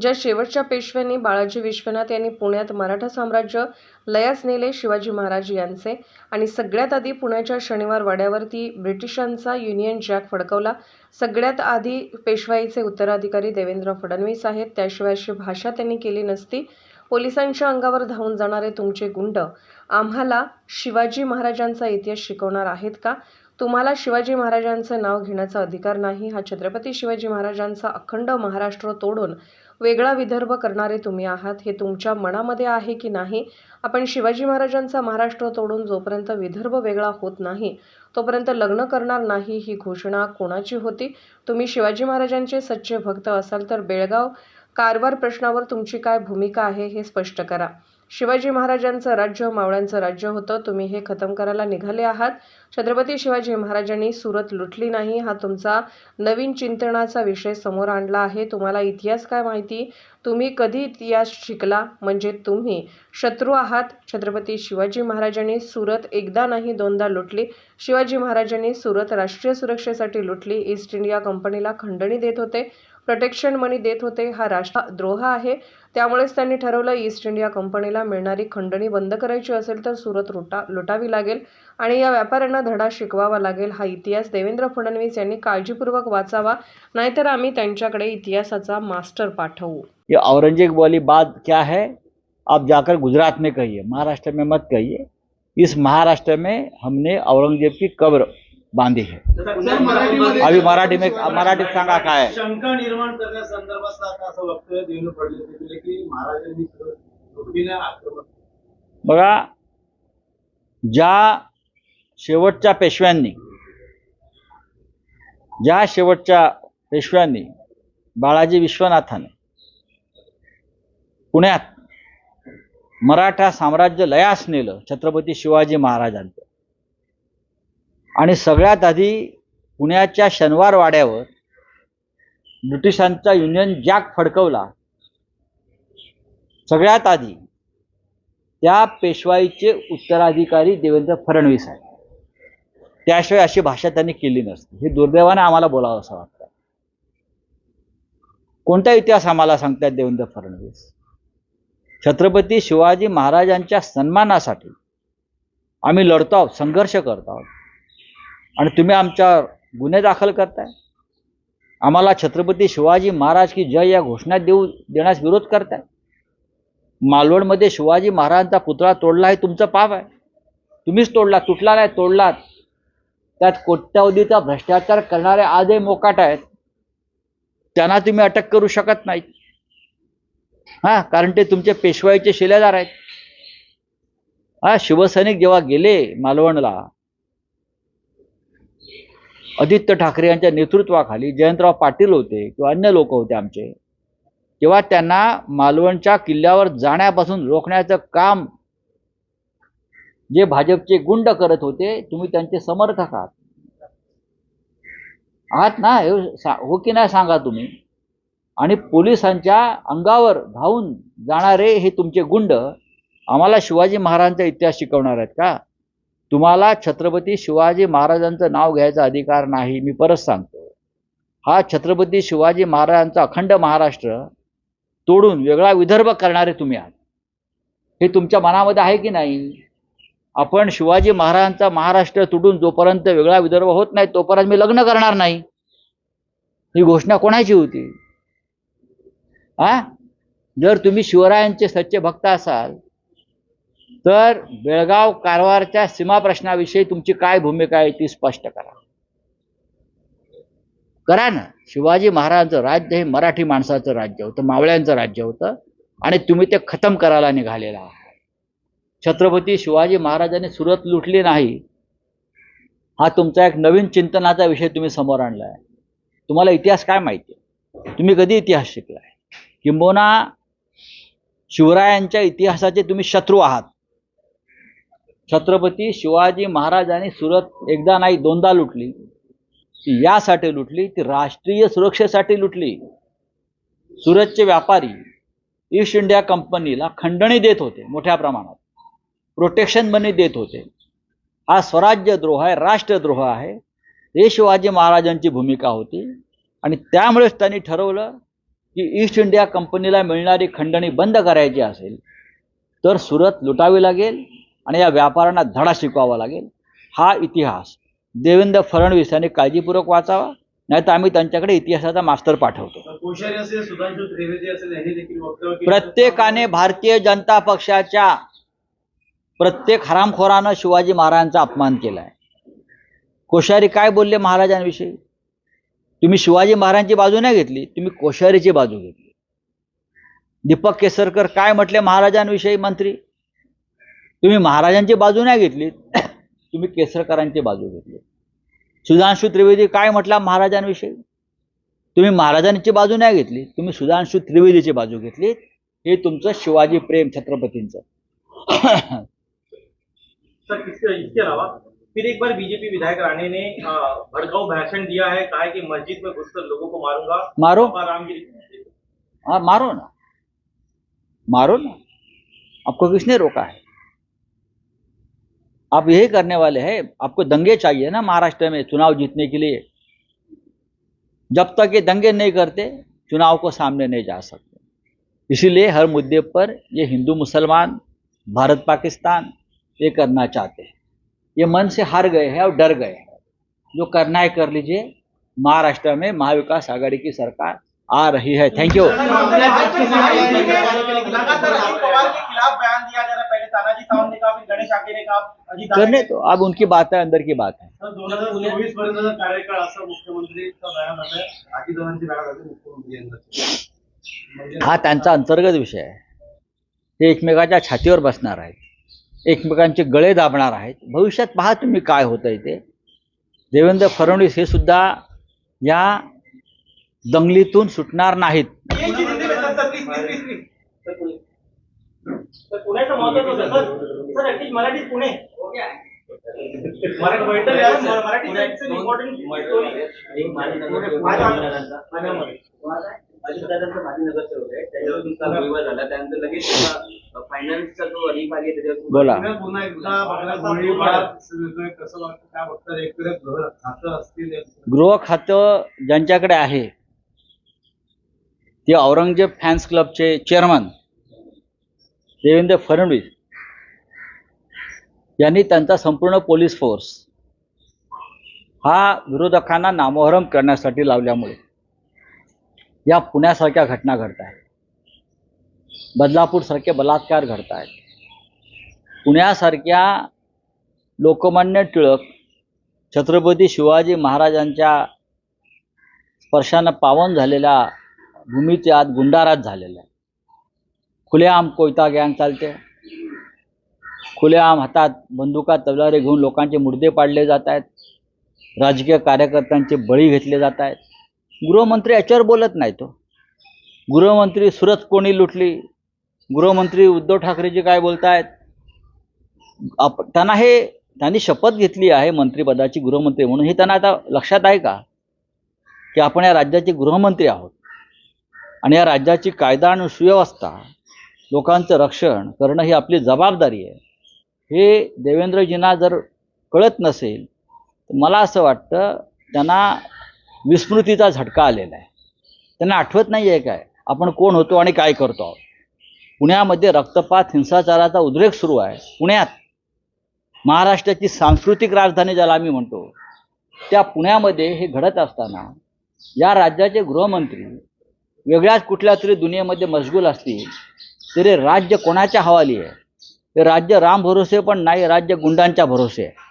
ज्या शेवटच्या पेशव्यांनी बाळाजी विश्वनाथ यांनी पुण्यात मराठा साम्राज्य लयास नेले शिवाजी महाराज यांचे आणि सगळ्यात आधी पुण्याच्या शनिवार वाड्यावरती ब्रिटिशांचा युनियन जॅक फडकवला. सगळ्यात आधी पेशवाईचे उत्तराधिकारी देवेंद्र फडणवीस आहेत. त्याशिवाय अशी भाषा त्यांनी केली नसती. पोलिसांच्या अंगावर धावून जाणारे तुमचे गुंड आम्हाला शिवाजी महाराजांचा इतिहास शिकवणार आहेत का? तुम्हाला शिवाजी महाराजांचं नाव घेण्याचा अधिकार नाही. हा छत्रपती शिवाजी महाराजांचा अखंड महाराष्ट्र तोडून वेगळा विदर्भ करणारे तुम्ही आहात हे तुमच्या मनामध्ये आहे की नाही? आपण शिवाजी महाराजांचा महाराष्ट्र तोडून जोपर्यंत विदर्भ वेगळा होत नाही तोपर्यंत लग्न करणार नाही ही घोषणा कोणाची होती? तुम्ही शिवाजी महाराजांचे सच्चे भक्त असाल तर बेळगाव कारवार प्रश्नावर तुमची काय भूमिका आहे हे स्पष्ट करा. शिवाजी महाराजांचं राज्य मावळ्यांचं राज्य होतं. तुम्ही हे खतम करायला निघाले आहात. छत्रपती शिवाजी महाराजांनी सुरत लुटली नाही. हा तुमचा नवीन चिंतनाचा विषय समोर आणला आहे. तुम्हाला इतिहास काय माहिती? तुम्ही कधी इतिहास शिकला? म्हणजे तुम्ही शत्रू आहात. छत्रपती शिवाजी महाराजांनी सुरत एकदा नाही दोनदा लुटली. शिवाजी महाराजांनी सुरत राष्ट्रीय सुरक्षेसाठी लुटली. ईस्ट इंडिया कंपनीला खंडणी देत होते. प्रोटेक्शन मनी देत होते हा राष्ट्रद्रोह आहे. त्यामुळेच त्यांनी ठरवलं ईस्ट इंडिया कंपनीला मिळणारी खंडणी बंद करायची असेल तर सुरत लुटा लुटावी लागेल. आणि या व्यापाऱ्यांना धडा शिकवावा लागेल हा इतिहास देवेंद्र फडणवीस यांनी काळजीपूर्वक वाचावा. नाहीतर आम्ही त्यांच्याकडे इतिहासाचा मास्टर पाठवू. ये औरंगजेब वाली बात क्या है? आप जाकर गुजरात में कहिए महाराष्ट्र में मत कहिए. इस महाराष्ट्र में हमने औरंगजेब की कब्र बांधी है अभी मराठी में मराठीत सांगा काय. शंका निर्माण करण्यासंदर्भात असं वक्तव्य फडणवीस केले की महाराजांनी बघा ज्या शेवटच्या पेशव्यांनी ज्या शेवटच्या पेशव्यांनी बाळाजी विश्वनाथाने पुण्यात मराठा साम्राज्य लयास नेलं छत्रपती शिवाजी महाराजांचं आणि सगळ्यात आधी पुण्याच्या शनिवार वाड्यावर ब्रिटिशांचा युनियन जॅक फडकवला. सगळ्यात आधी त्या पेशवाईचे उत्तराधिकारी देवेंद्र फडणवीस आहेत. त्याशिवाय अशी भाषा त्यांनी केली नसती. हे दुर्दैवाने आम्हाला बोलावं असं वाटतं. कोणता इतिहास आम्हाला सांगतात देवेंद्र फडणवीस? छत्रपती शिवाजी महाराजांच्या सन्मानासाठी आम्ही लढतो आहोत संघर्ष करतो आहोत. आणि तुम्ही आमच्यावर गुन्हे दाखल करताय? आम्हाला छत्रपती शिवाजी महाराज की जय या घोषणा देऊ देण्यास विरोध करताय? मालवणमध्ये शिवाजी महाराजांचा पुतळा तोडला हे तुमचं पाप आहे. तुम्हीच तोडला तुटला नाही तोडलात. त्यात कोट्यावधीचा भ्रष्टाचार करणारे आजही मोकाट आहेत. त्यांना तुम्ही अटक करू शकत नाही हा कारण ते तुमचे पेशवाईचे शिलेदार आहेत. हा शिवसैनिक जेव्हा गेले मालवणला आदित्य ठाकरे यांच्या नेतृत्वाखाली जयंतराव पाटील होते किंवा अन्य लोक होते आमचे तेव्हा त्यांना मालवणच्या किल्ल्यावर जाण्यापासून रोखण्याचं काम जे भाजपचे गुंड करत होते तुम्ही त्यांचे समर्थक आहात. आहात ना हे हो की नाही सांगा तुम्ही? आणि पोलिसांच्या अंगावर धावून जाणारे हे तुमचे गुंड आम्हाला शिवाजी महाराजांचा इतिहास शिकवणार आहेत का? तुम्हाला छत्रपती शिवाजी महाराजांचं नाव घ्यायचा अधिकार नाही मी परत सांगतो. हा छत्रपती शिवाजी महाराजांचा अखंड महाराष्ट्र तोडून वेगळा विदर्भ करणारे तुम्ही आहात. हे तुमच्या मनामध्ये आहे की नाही? आपण शिवाजी महाराजांचा महाराष्ट्र तुटून जोपर्यंत वेगळा विदर्भ होत नाही तोपर्यंत मी लग्न करणार नाही. ही घोषणा कोणाची होती? आ? जर तुम्ही शिवरायांचे सच्चे भक्त असाल तर बेळगाव कारवारच्या सीमा प्रश्नाविषयी तुमची काय भूमिका आहे ती स्पष्ट करा. करा ना. शिवाजी महाराजांचं राज्य हे मराठी माणसाचं राज्य होतं मावळ्यांचं राज्य होतं आणि तुम्ही ते खतम करायला निघालेला आहात. छत्रपती शिवाजी महाराजांनी सुरत लुटली नाही. हा तुमचा एक नवीन चिंतनाचा विषय तुम्ही समोर आणला आहे तुम्हाला इतिहास काय माहिती आहे? तुम्ही कधी इतिहास शिकलाय? किंबहुना शिवरायांच्या इतिहासाचे तुम्ही शत्रू आहात. छत्रपती शिवाजी महाराजांनी सुरत एकदा नाही दोनदा लुटली. ती यासाठी लुटली ती राष्ट्रीय सुरक्षेसाठी लुटली. सुरतचे व्यापारी ईस्ट इंडिया कंपनीला खंडणी देत होते मोठ्या प्रमाणात. प्रोटेक्शन मनी देत होते. हा स्वराज्यद्रोह आहे राष्ट्रद्रोह आहे. हे शिवाजी महाराजांची भूमिका होती. आणि त्यामुळेच त्यांनी ठरवलं की ईस्ट इंडिया कंपनीला मिळणारी खंडणी बंद करायची असेल तर सुरत लुटावी लागेल. आणि या व्यापाऱ्यांना धडा शिकवावा लागेल. हा इतिहास देवेंद्र फडणवीस यांनी काळजीपूर्वक वाचावा नाही तर आम्ही त्यांच्याकडे इतिहासाचा मास्तर पाठवतो. केलं. प्रत्येकाने भारतीय जनता पक्षाच्या प्रत्येक हरामखोरानं शिवाजी महाराजांचा अपमान केलाय. कोश्यारी काय बोलले महाराजांविषयी? तुम्ही शिवाजी महाराजांची बाजू नाही घेतली तुम्ही कोश्यारीची बाजू घेतली. दीपक केसरकर काय म्हटले महाराजांविषयी मंत्री? तुम्ही महाराजांची बाजू नाही घेतली तुम्ही केसरकरांची बाजू घेतली. सुधांशु त्रिवेदी काय म्हटला महाराजांविषयी? तुम्ही महाराजांची बाजू नाही घेतली तुम्ही सुधांशु त्रिवेदीची बाजू घेतली हे तुमचं शिवाजी प्रेम छत्रपतींचं. फिर एक बार बीजेपी विधायक राणे ने भड़काऊ भाषण दिया है कहा है कि मस्जिद में घुसकर लोगों को मारूंगा। मारो। हाँ मारो ना। मारो ना। आपको किसने रोका है? आप यही करने वाले हैं, आपको दंगे चाहिए ना महाराष्ट्र में चुनाव जीतने के लिए। जब तक ये दंगे नहीं करते, चुनाव को सामने नहीं जा सकते। इसीलिए हर मुद्दे पर ये हिंदू मुसलमान, भारत पाकिस्तान, ये करना चाहते हैं। ये मन से हार गए हैं और डर गए हैं। जो करना है कर लीजिए। महाराष्ट्र में महाविकास आघाड़ी की सरकार आ रही है। थैंक यू लगातार बयान दिया जा रहा पहले तानाजी सावंत ने करने तो. अब उनकी बात है अंदर की बात है. म्हणजे हा त्यांचा अंतर्गत विषय आहे. ते एकमेकाच्या छातीवर बसणार आहेत. एकमेकांचे गळे दाबणार आहेत. भविष्यात पहा तुम्ही काय होतंय ते. देवेंद्र फडणवीस हे सुद्धा या दंगलीतून सुटणार नाहीत. पुण्याचं महत्वाचं ऍटलीस्ट पुणे. मराठी. अजितदादांचा त्याच्यावर तुमचा विवाद झाला. त्यानंतर लगेच फायनान्सचा जो त्याच्यावर पुन्हा एकदा. कसं वाटतं काय बघतात खातं असतील गृह खातं ज्यांच्याकडे आहे ते औरंगजेब फॅन्स क्लबचे चेअरमन देवेंद्र फडणवीस. यांनी त्यांचा संपूर्ण पोलीस फोर्स हा विरोधकांना नामोहरम करण्यासाठी लावल्यामुळे या पुण्यासारख्या घटना घडत आहेत बदलापूरसारखे बलात्कार घडत आहेत पुण्यासारख्या लोकमान्य टिळक छत्रपती शिवाजी महाराजांच्या स्पर्शानं पावन झालेल्या भूमीच्या आत गुंडारात झालेला आहे खुलेआम कोयता गँग चालते. खुलेआम हातात बंदुका तलवारी घेऊन लोकांचे मुर्दे पाडले जात आहेत. राजकीय कार्यकर्त्यांचे बळी घेतले जात आहेत. गृहमंत्री याच्यावर बोलत नाही तो. गृहमंत्री सुरत कोणी लुटली? गृहमंत्री उद्धव ठाकरेजी काय बोलतायत? आप त्यांना हे त्यांनी शपथ घेतली आहे मंत्रिपदाची गृहमंत्री म्हणून. हे त्यांना आता लक्षात आहे का? की आपण या राज्याचे गृहमंत्री आहोत. आणि या राज्याची कायदा आणि सुव्यवस्था लोकांचं रक्षण करणं ही आपली जबाबदारी आहे. हे देवेंद्रजींना जर कळत नसेल तर मला असं वाटतं त्यांना विस्मृतीचा झटका आलेला आहे. त्यांना आठवत नाही आहे काय आपण कोण होतो आणि काय करतो आहोत. पुण्यामध्ये रक्तपात हिंसाचाराचा उद्रेक सुरू आहे पुण्यात. महाराष्ट्राची सांस्कृतिक राजधानी ज्याला आम्ही म्हणतो त्या पुण्यामध्ये हे घडत असताना या राज्याचे गृहमंत्री वेगळ्याच कुठल्या तरी दुनियेमध्ये मशगूल असतील तरी राज्य कोणाच्या हवाली आहे? हे राज्य राम भरोसे पण नाही राज्य गुंडांच्या भरोसे. आहे